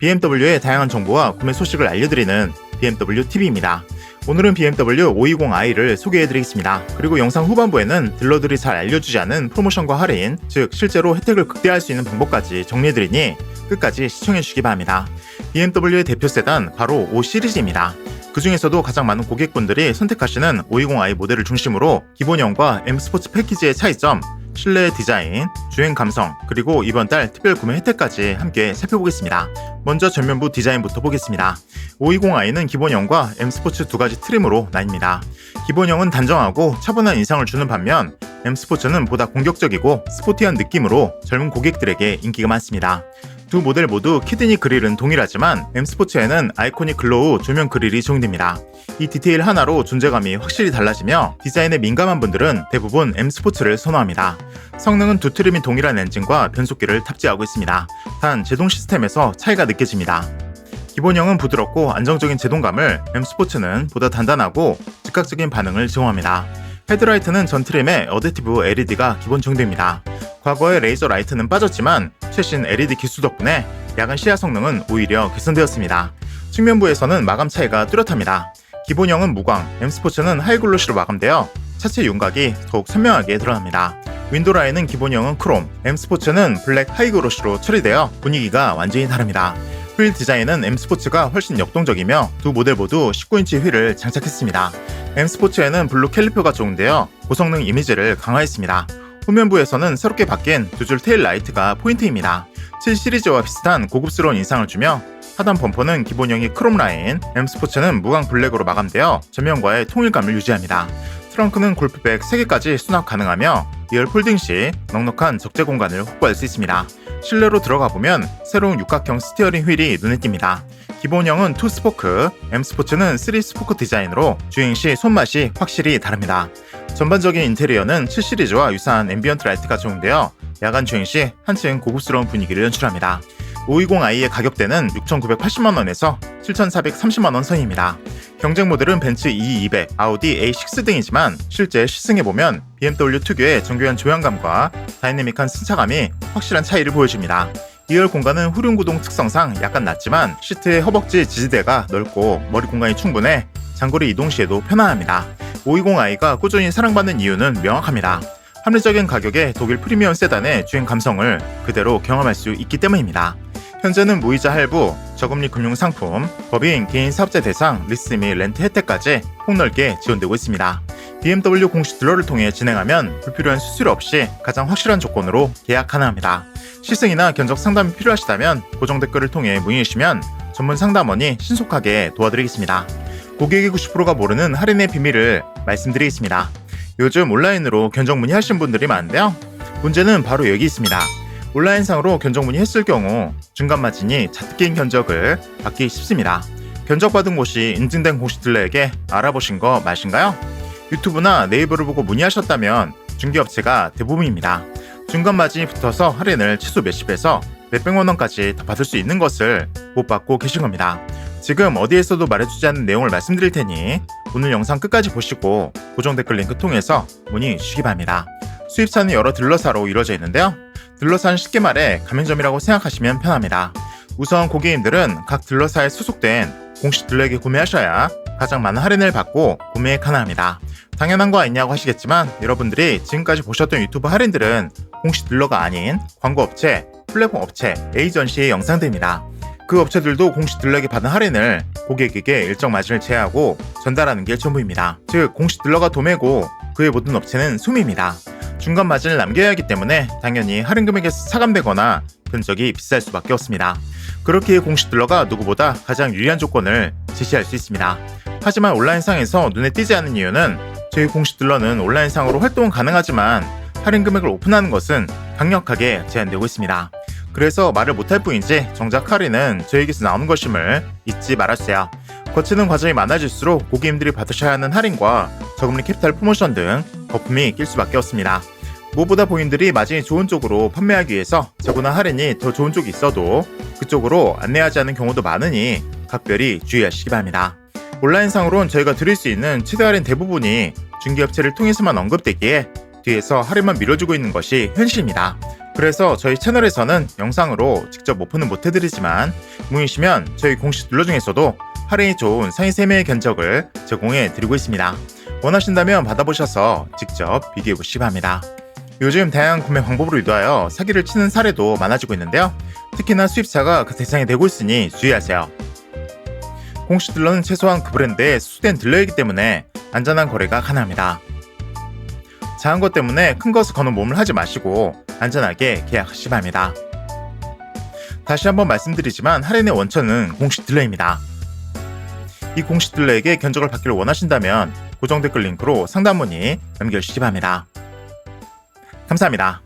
BMW의 다양한 정보와 구매 소식을 알려드리는 BMW TV입니다. 오늘은 BMW 520i를 소개해드리겠습니다. 그리고 영상 후반부에는 딜러들이 잘 알려주지 않은 프로모션과 할인, 즉 실제로 혜택을 극대화할 수 있는 방법까지 정리해드리니 끝까지 시청해주시기 바랍니다. BMW의 대표 세단 바로 5 시리즈입니다. 그 중에서도 가장 많은 고객분들이 선택하시는 520i 모델을 중심으로 기본형과 M 스포츠 패키지의 차이점, 실내 디자인, 주행 감성, 그리고 이번 달 특별 구매 혜택까지 함께 살펴보겠습니다. 먼저 전면부 디자인부터 보겠습니다. 520i는 기본형과 M 스포츠 두 가지 트림으로 나뉩니다. 기본형은 단정하고 차분한 인상을 주는 반면 M 스포츠는 보다 공격적이고 스포티한 느낌으로 젊은 고객들에게 인기가 많습니다. 두 모델 모두 키드니 그릴은 동일하지만 M 스포츠에는 아이코닉 글로우 조명 그릴이 적용됩니다. 이 디테일 하나로 존재감이 확실히 달라지며 디자인에 민감한 분들은 대부분 M 스포츠를 선호합니다. 성능은 두 트림이 동일한 엔진과 변속기를 탑재하고 있습니다. 단 제동 시스템에서 차이가 느껴집니다. 기본형은 부드럽고 안정적인 제동감을 M 스포츠는 보다 단단하고 즉각적인 반응을 제공합니다. 헤드라이트는 전 트림에 어댑티브 LED가 기본 적용됩니다. 과거의 레이저 라이트는 빠졌지만 최신 LED 기술 덕분에 야간 시야 성능은 오히려 개선되었습니다. 측면부에서는 마감 차이가 뚜렷합니다. 기본형은 무광, M 스포츠는 하이글로시로 마감되어 차체 윤곽이 더욱 선명하게 드러납니다. 윈도라인은 기본형은 크롬, M 스포츠는 블랙 하이글로시로 처리되어 분위기가 완전히 다릅니다. 휠 디자인은 M 스포츠가 훨씬 역동적이며 두 모델 모두 19인치 휠을 장착했습니다. M 스포츠에는 블루 캘리퍼가 적용되어 고성능 이미지를 강화했습니다. 후면부에서는 새롭게 바뀐 두 줄 테일 라이트가 포인트입니다. 7 시리즈와 비슷한 고급스러운 인상을 주며 하단 범퍼는 기본형이 크롬 라인, M 스포츠는 무광 블랙으로 마감되어 전면과의 통일감을 유지합니다. 트렁크는 골프백 3개까지 수납 가능하며 2열 폴딩 시 넉넉한 적재 공간을 확보할 수 있습니다. 실내로 들어가 보면 새로운 육각형 스티어링 휠이 눈에 띕니다. 기본형은 2 스포크, M 스포츠는 3 스포크 디자인으로 주행 시 손맛이 확실히 다릅니다. 전반적인 인테리어는 7 시리즈와 유사한 앰비언트 라이트가 적용되어 야간 주행 시 한층 고급스러운 분위기를 연출합니다. 520i의 가격대는 6,980만 원에서 7,430만원 선입니다. 경쟁 모델은 벤츠 E200, 아우디 A6 등이지만 실제 시승해보면 BMW 특유의 정교한 조향감과 다이내믹한 승차감이 확실한 차이를 보여줍니다. 2열 공간은 후륜 구동 특성상 약간 낮지만 시트의 허벅지 지지대가 넓고 머리 공간이 충분해 장거리 이동 시에도 편안합니다. 520i가 꾸준히 사랑받는 이유는 명확합니다. 합리적인 가격에 독일 프리미엄 세단의 주행 감성을 그대로 경험할 수 있기 때문입니다. 현재는 무이자 할부, 저금리 금융 상품, 법인 개인 사업자 대상 리스 및 렌트 혜택까지 폭넓게 지원되고 있습니다. BMW 공식 딜러를 통해 진행하면 불필요한 수수료 없이 가장 확실한 조건으로 계약 가능합니다. 시승이나 견적 상담이 필요하시다면 고정 댓글을 통해 문의해 주시면 전문 상담원이 신속하게 도와드리겠습니다. 고객의 90%가 모르는 할인의 비밀을 말씀드리겠습니다. 요즘 온라인으로 견적 문의하신 분들이 많은데요. 문제는 바로 여기 있습니다. 온라인상으로 견적 문의했을 경우 중간 마진이 자특기인 견적을 받기 쉽습니다. 견적받은 곳이 인증된 딜러에게 알아보신 거 맞으신가요? 유튜브나 네이버를 보고 문의하셨다면 중개업체가 대부분입니다. 중간 마진이 붙어서 할인을 최소 몇십에서 몇백만 원까지 더 받을 수 있는 것을 못 받고 계신 겁니다. 지금 어디에서도 말해주지 않는 내용을 말씀드릴 테니 오늘 영상 끝까지 보시고 고정 댓글 링크 통해서 문의 주시기 바랍니다. 수입사는 여러 딜러사로 이루어져 있는데요. 딜러사는 쉽게 말해 가맹점이라고 생각하시면 편합니다. 우선 고객님들은 각 딜러사에 소속된 공식 딜러에게 구매하셔야 가장 많은 할인을 받고 구매에 가능합니다. 당연한 거 아니냐고 하시겠지만 여러분들이 지금까지 보셨던 유튜브 할인들은 공식 딜러가 아닌 광고 업체, 플랫폼 업체, 에이전시의 영상들입니다. 그 업체들도 공식 딜러에게 받은 할인을 고객에게 일정 마진을 제하고 전달하는 게 전부입니다. 즉 공식 딜러가 도매고 그의 모든 업체는 숨입니다. 중간 마진을 남겨야 하기 때문에 당연히 할인 금액에서 차감되거나 견적이 비쌀 수밖에 없습니다. 그렇기에 공식 딜러가 누구보다 가장 유리한 조건을 제시할 수 있습니다. 하지만 온라인상에서 눈에 띄지 않는 이유는 저희 공식 딜러는 온라인상으로 활동은 가능하지만 할인 금액을 오픈하는 것은 강력하게 제한되고 있습니다. 그래서 말을 못할 뿐이지 정작 할인은 저에게서 나오는 것임을 잊지 말아주세요. 거치는 과정이 많아질수록 고객님들이 받으셔야 하는 할인과 저금리 캐피탈 프로모션 등 거품이 낄 수밖에 없습니다. 무엇보다 본인들이 마진이 좋은 쪽으로 판매하기 위해서 적거나 할인이 더 좋은 쪽이 있어도 그쪽으로 안내하지 않는 경우도 많으니 각별히 주의하시기 바랍니다. 온라인상으로는 저희가 드릴 수 있는 최대 할인 대부분이 중개업체를 통해서만 언급되기에 뒤에서 할인만 밀어주고 있는 것이 현실입니다. 그래서 저희 채널에서는 영상으로 직접 오픈은 못해드리지만 문의시면 저희 공식 딜러 중에서도 할인이 좋은 상위 3매의 견적을 제공해 드리고 있습니다. 원하신다면 받아보셔서 직접 비교해 보시기 바랍니다. 요즘 다양한 구매 방법으로 유도하여 사기를 치는 사례도 많아지고 있는데요. 특히나 수입사가 그 대상이 되고 있으니 주의하세요. 공식 딜러는 최소한 그 브랜드의 수된 딜러이기 때문에 안전한 거래가 가능합니다. 작은 것 때문에 큰 것을 거는 몸을 하지 마시고 안전하게 계약하시기 바랍니다. 다시 한번 말씀드리지만 할인의 원천은 공식 딜러입니다. 이 공식 딜러에게 견적을 받기를 원하신다면 고정 댓글 링크로 상담 문의 남겨주시기 바랍니다. 감사합니다.